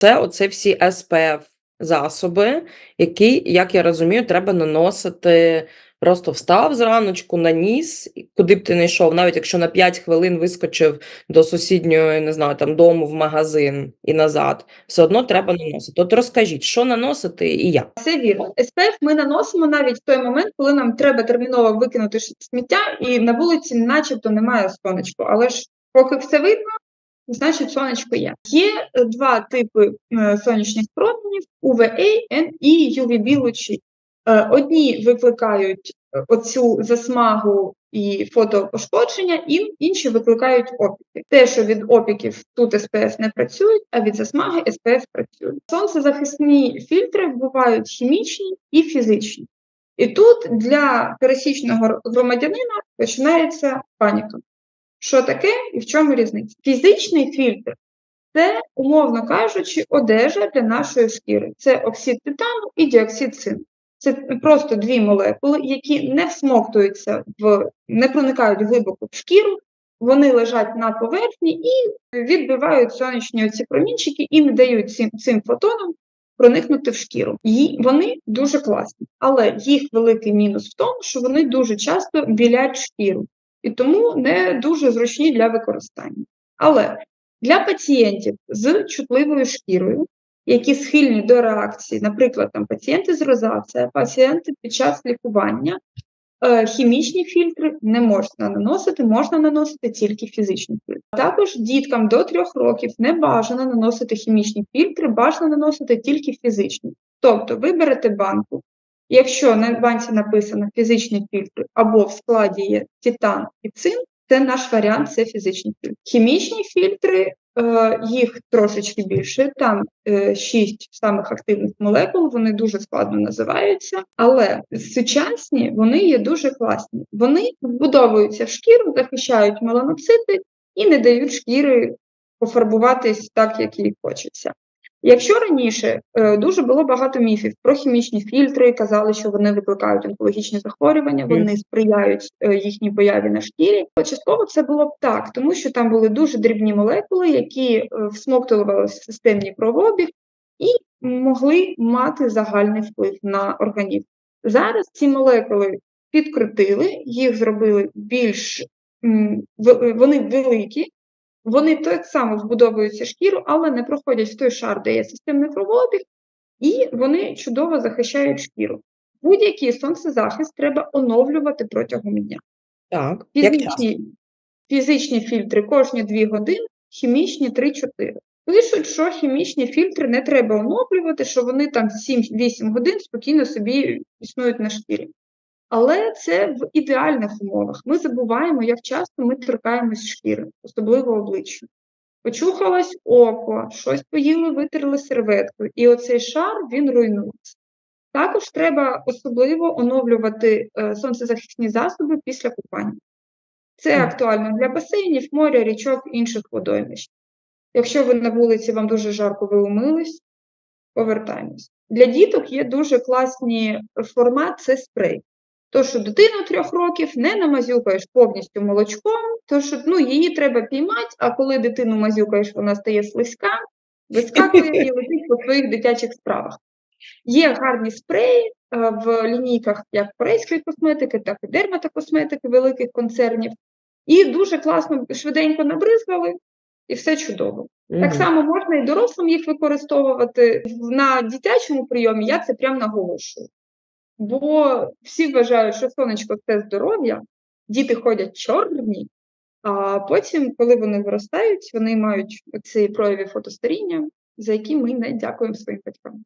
Це оце всі SPF засоби, які, як я розумію, треба наносити просто встав зраночку, наніс, куди б ти не йшов, навіть якщо на 5 хвилин вискочив до сусідньої, не знаю, там дому в магазин і назад, все одно треба наносити. От розкажіть, що наносити і як? Все вірно. SPF ми наносимо навіть в той момент, коли нам треба терміново викинути сміття, і на вулиці начебто немає сонечко. Але ж поки все видно, значить сонечко є. Є е, два типи е, сонячних променів: UVA і UVB лучі. Е, Одні викликають оцю засмагу і фотопошкодження, і інші викликають опіки. Те, що від опіків тут SPF не працюють, а від засмаги SPF працюють. Сонцезахисні фільтри бувають хімічні і фізичні. І тут для пересічного громадянина починається паніка. Що таке і в чому різниця? Фізичний фільтр це, умовно кажучи, одежа для нашої шкіри. Це оксид титану і діоксид цинку. Це просто дві молекули, які не всмоктуються в не проникають глибоко в шкіру, вони лежать на поверхні і відбивають сонячні оці промінчики і не дають цим, цим фотонам проникнути в шкіру. І вони дуже класні, але їх великий мінус в тому, що вони дуже часто білять шкіру і тому не дуже зручні для використання. Але для пацієнтів з чутливою шкірою, які схильні до реакції, наприклад, там пацієнти з розацією, пацієнти під час лікування, е, хімічні фільтри не можна наносити, можна наносити тільки фізичні фільтри. Також діткам до 3 років не бажано наносити хімічні фільтри, бажано наносити тільки фізичні. Тобто ви берете банку, якщо на банці написано фізичні фільтри або в складі є титан і цинк, це наш варіант, це фізичні фільтри. Хімічні фільтри, е, їх трошечки більше, там е, шість самих активних молекул, вони дуже складно називаються, але сучасні вони є дуже класні. Вони вбудовуються в шкіру, захищають меланоцити і не дають шкіри пофарбуватись так, як їй хочеться. Якщо раніше е, дуже було багато міфів про хімічні фільтри, казали, що вони викликають онкологічні захворювання, вони сприяють е, їхній появі на шкірі. Частково це було б так, тому що там були дуже дрібні молекули, які е, всмоктувалися в системний кровообіг і могли мати загальний вплив на організм. Зараз ці молекули підкрутили, їх зробили більш вони великі, вони так само вбудовуються шкіру, але не проходять в той шар, де є системний кровообіг, і вони чудово захищають шкіру. Будь-який сонцезахист треба оновлювати протягом дня. Так, як? Фізичні, фізичні фільтри кожні 2 години, хімічні 3-4. Пишуть, що хімічні фільтри не треба оновлювати, що вони там 7-8 годин спокійно собі існують на шкірі. Але це в ідеальних умовах. Ми забуваємо, як часто ми торкаємось шкіри, особливо обличчя. Почухалось око, щось поїли, витерли серветкою, і оцей шар він руйнується. Також треба особливо оновлювати е, сонцезахисні засоби після купання. Це актуально для басейнів, моря, річок, інших водоймищ. Якщо ви на вулиці, вам дуже жарко, ви умились, повертаємось. Для діток є дуже класні формат це спрей. То, що дитину трьох років не намазюкаєш повністю молочком, то що ну, її треба піймати, а коли дитину мазюкаєш, вона стає слизька, вискакує і летить по своїх дитячих справах. Є гарні спреї е, в лінійках як корейської косметики, так і дерматокосметики великих концернів. І дуже класно швиденько набризгали, і все чудово. Так само можна і дорослим їх використовувати. На дитячому прийомі я це прям наголошую. Бо всі вважають, що сонечко це здоров'я, діти ходять чорні, а потім, коли вони виростають, вони мають ці прояви фотостаріння, за які ми не дякуємо своїм батькам.